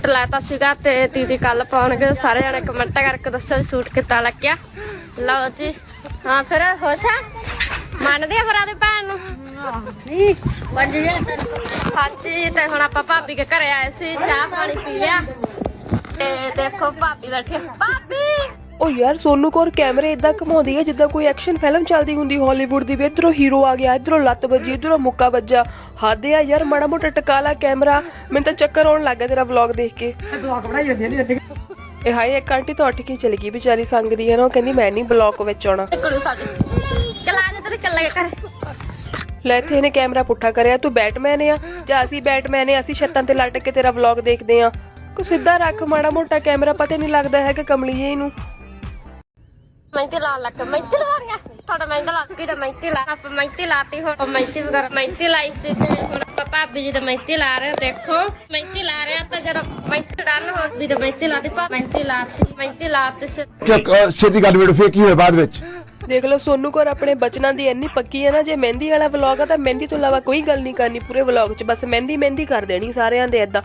Suit ਲਾਤਾ ਸੀਗਾ ਤੇ ਦੀਦੀ ਕੱਲ ਪਾਉਣਗੇ। ਸਾਰੇ ਜਣੇ ਕਮੈਂਟ ਕਰਕੇ ਦੱਸੋ ਵੀ ਸੂਟ ਕਿੱਦਾਂ ਲੱਗਿਆ। ਲਓ ਜੀ। ਹਾਂ, ਫਿਰ ਖੁਸ਼ ਆ? ਮੰਨਦੇ ਆ ਫਿਰ ਆਦੇ ਭੈਣ ਨੂੰ? ਹਾਂਜੀ, ਤੇ ਹੁਣ ਆਪਾਂ ਭਾਬੀ ਕੇ ਘਰੇ ਆਏ ਸੀ, ਚਾਹ ਪਾਣੀ ਪੀ ਲਿਆ। ਤੇ ਦੇਖੋ ਭਾਬੀ ਬੈਠੀ। ਭਾਬੀ! ਉਹ ਯਾਰ, ਸੋਨੂ ਕੌਰ ਕੈਮਰੇ ਇਦਾਂ ਘਮਾਉਂਦੀ ਹੈ ਜਿੱਦਾਂ ਕੋਈ ਐਕਸ਼ਨ ਫਿਲਮ ਚੱਲਦੀ ਹੁੰਦੀ ਹਾਲੀਵੁੱਡ ਦੀ ਵੀ। ਇਧਰੋਂ ਹੀਰੋ ਆ ਗਿਆ, ਇਧਰੋਂ ਲੱਤ ਵੱਜੀ, ਇਧਰੋਂ ਮੁੱਕਾ ਵੱਜਾ। ਹੱਦ ਆ ਯਾਰ ਮਾੜਾ ਮੋਟਾ ਟਕਾ ਲਾ ਕੈਮਰਾ। ਮੈਨੂੰ ਤਾਂ ਚੱਕਰ ਆਉਣ ਲੱਗ ਗਿਆ ਤੇਰਾ ਵਲੌਗ ਦੇਖ ਕੇ। ਬਲੌਗ ਬਣਾਈ ਜਾਂਦੀ ਨਹੀਂ ਇਹ ਹਾਏ ਇੱਕ ਆਂਟੀ ਤਾਂ ਉੱਠ ਕੇ ਚਲੀ ਗਈ ਵਿਚਾਰੀ ਸੰਗਦੀ ਹੈ ਨਾ ਉਹ ਕਹਿੰਦੀ ਮੈਂ ਨਹੀਂ ਬਲੌਗ ਵਿੱਚ ਆਉਣਾ। ਤੇ ਸਾਡੀ ਚਲਾ ਜਾ ਤੇਰੇ ਚੱਲ ਗਿਆ ਕਰ ਲੈ ਇੱਥੇ ਇਹਨੇ ਕੈਮਰਾ ਪੁੱਠਾ ਕਰਿਆ ਤੂੰ ਬੈਟਮੈਨ ਆ ਜਾਂ ਅਸੀਂ ਬੈਟਮੈਨ ਆ ਅਸੀਂ ਛੱਤਾਂ ਤੇ ਲਟਕ ਕੇ ਤੇਰਾ ਵਲੌਗ ਦੇਖਦੇ ਆ। ਕੋ ਸਿੱਧਾ ਰੱਖ ਮਾੜਾ ਮੋਟਾ ਕੈਮਰਾ ਪਤਾ ਨਹੀਂ ਲੱਗਦਾ ਹੈ ਕਿ ਕਮਲੀਏ ਇਹਨੂੰ। ਮਹਿੰਦੀ ਲਾ ਲੱਗ ਮਹਿੰਦੀ ਲਵਾਉਣੀ ਆ ਤੁਹਾਡਾ ਮਹਿੰਦੀ ਲਾਤੀ ਤਾਂ ਮਹਿੰਦੀ ਲਾ ਆਪਾਂ ਮਹਿੰਦੀ ਲਾਤੀ ਹੁਣ ਮਹਿੰਦੀ ਵਗੈਰਾ ਮਹਿੰਦੀ ਲਾਈ ਸੀ ਤੇ ਹੁਣ ਆਪਾਂ ਭਾਬੀ ਜੀ ਦਾ ਮਹਿੰਦੀ ਲਾ ਰਹੇ ਦੇਖੋ ਮਹਿੰਦੀ ਲਾ ਰਹੇ ਤਾਂ ਜਦੋਂ ਮਹਿੰਦੀ ਡਨ ਹੋ ਵੀ ਤਾਂ ਮਹਿੰਦੀ ਲਾਤੀ ਪਾ ਮਹਿੰਦੀ ਲਾਤੀ ਮਹਿੰਦੀ ਲਾਤੀ ਸੀ ਕਿ ਅ, ਛੇਤੀ ਕਰ ਵੀਡੀਓ ਫੇਰ ਕੀ ਹੋਇਆ ਬਾਅਦ ਵਿੱਚ ਦੇਖ ਲਓ ਸੋਨੂ ਕੌਰ ਆਪਣੇ ਬਚਨਾਂ ਦੀ ਇੰਨੀ ਪੱਕੀ ਹੈ ਨਾ ਜੇ ਮਹਿੰਦੀ ਵਾਲਾ ਵਲੌਗ ਆ ਤਾਂ ਮਹਿੰਦੀ ਤੋਂ ਇਲਾਵਾ ਕੋਈ ਗੱਲ ਨਹੀਂ ਕਰਨੀ ਪੂਰੇ ਵਲੌਗ 'ਚ ਬਸ ਮਹਿੰਦੀ ਮਹਿੰਦੀ ਕਰ ਦੇਣੀ ਸਾਰਿਆਂ ਦੇ ਏਦਾਂ